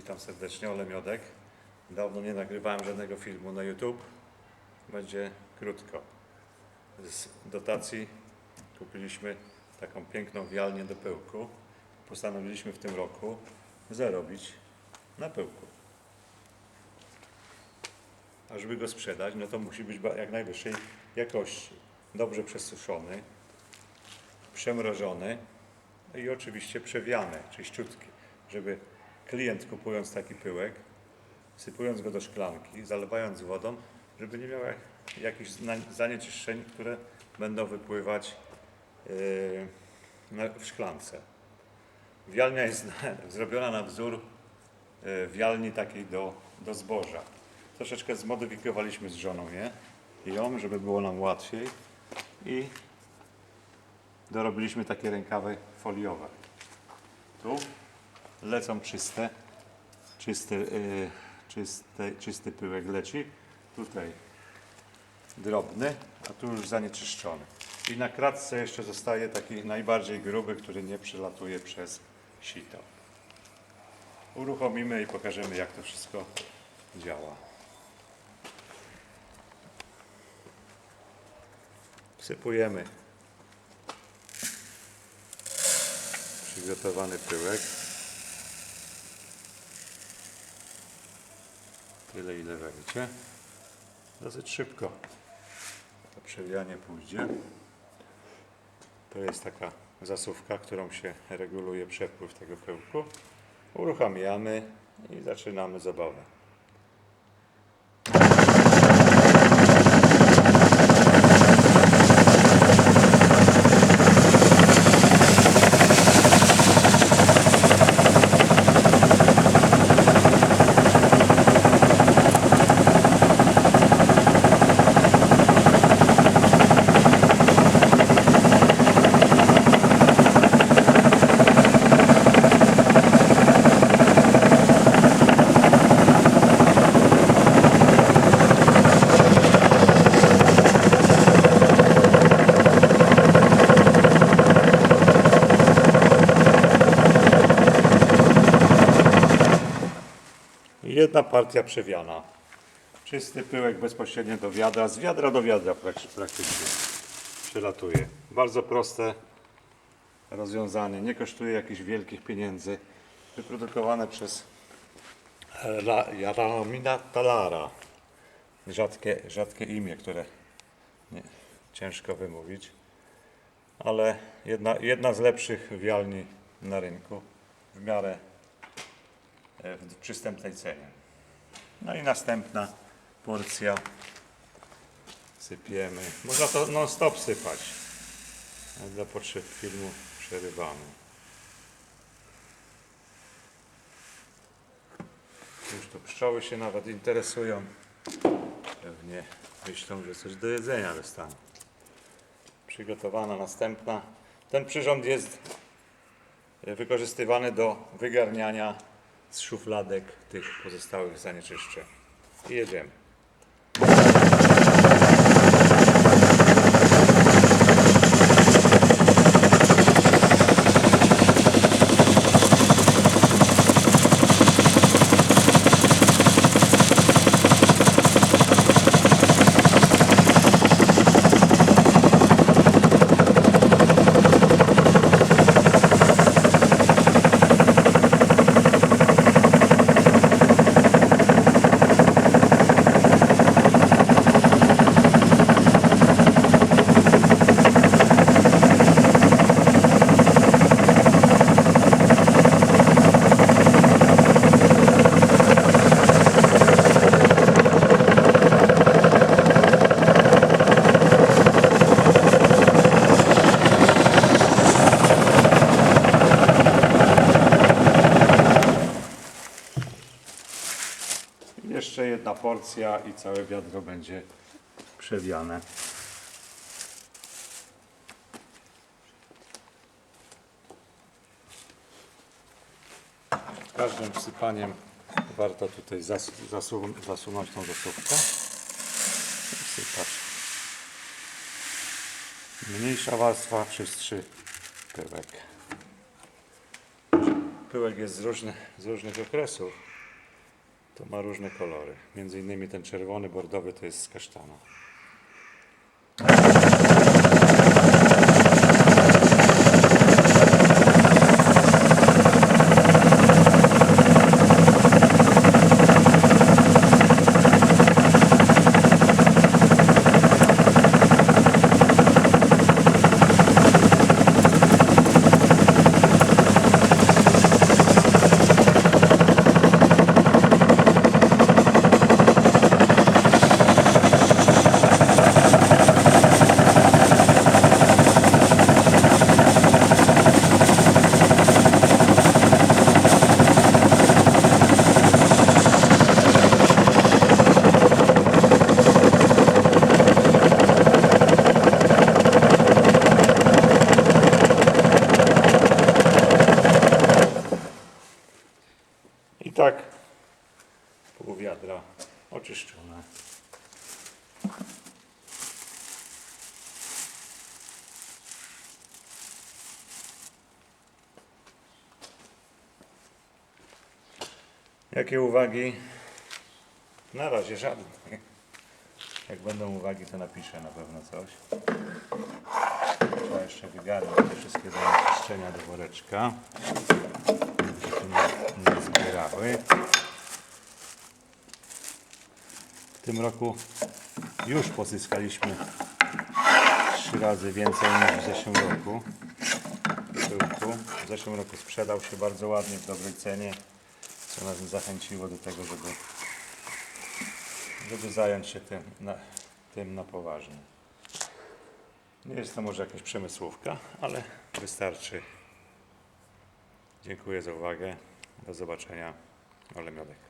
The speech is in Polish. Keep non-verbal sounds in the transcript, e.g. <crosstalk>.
Witam serdecznie, Ole Miodek. Dawno nie nagrywałem żadnego filmu na YouTube. Będzie krótko. Z dotacji kupiliśmy taką piękną wialnię do pyłku. Postanowiliśmy w tym roku zarobić na pyłku. A żeby go sprzedać, no to musi być jak najwyższej jakości. Dobrze przesuszony, przemrożony i oczywiście przewiane, czyściutkie, żeby klient kupując taki pyłek, sypując go do szklanki, zalewając wodą, żeby nie miał jak- jakichś zanieczyszczeń, które będą wypływać yy, w szklance. Wialnia jest <laughs> zrobiona na wzór yy, wialni takiej do, do zboża. Troszeczkę zmodyfikowaliśmy z żoną je, ją, żeby było nam łatwiej i dorobiliśmy takie rękawy foliowe. Tu lecą czyste, czysty, yy, czyste, czysty pyłek leci. Tutaj drobny, a tu już zanieczyszczony. I na kratce jeszcze zostaje taki najbardziej gruby, który nie przelatuje przez sito. Uruchomimy i pokażemy jak to wszystko działa. Wsypujemy przygotowany pyłek. Tyle ile wejdzie. Dosyć szybko to przewijanie pójdzie. To jest taka zasuwka, którą się reguluje przepływ tego pyłku. Uruchamiamy i zaczynamy zabawę. Jedna partia przewiana. Czysty pyłek bezpośrednio do wiadra, z wiadra do wiadra prak- praktycznie przelatuje. Bardzo proste rozwiązanie, nie kosztuje jakichś wielkich pieniędzy. Wyprodukowane przez Jaromina Talara. Rzadkie, rzadkie imię, które nie, ciężko wymówić. Ale jedna, jedna z lepszych wialni na rynku. W miarę w przystępnej cenie. No i następna porcja. Sypiemy. Można to non stop sypać. Dla potrzeb filmu przerywamy. Już tu pszczoły się nawet interesują. Pewnie myślą, że coś do jedzenia dostaną. Przygotowana następna. Ten przyrząd jest wykorzystywany do wygarniania z szufladek tych pozostałych zanieczyszczeń. I jedziemy. Jeszcze jedna porcja i całe wiadro będzie przewiane. Każdym wsypaniem warto tutaj zas, zasu, zasunąć tą zasówkę wsypać. Mniejsza warstwa przez trzy pyłek. pyłek jest z, różny, z różnych okresów, to ma różne kolory. Między innymi ten czerwony, bordowy to jest z kasztana. I tak oczyszczone. Jakie uwagi? Na razie żadnych. Jak będą uwagi, to napiszę na pewno coś. Trzeba jeszcze wygarnąć te wszystkie do oczyszczenia do woreczka żeby się nie, nie zbierały. W tym roku już pozyskaliśmy trzy razy więcej niż w zeszłym roku. W zeszłym roku sprzedał się bardzo ładnie w dobrej cenie, co nas zachęciło do tego, żeby, żeby zająć się tym na, tym na poważnie. Nie jest to może jakaś przemysłówka, ale wystarczy Dziękuję za uwagę. Do zobaczenia. Ole Miodek.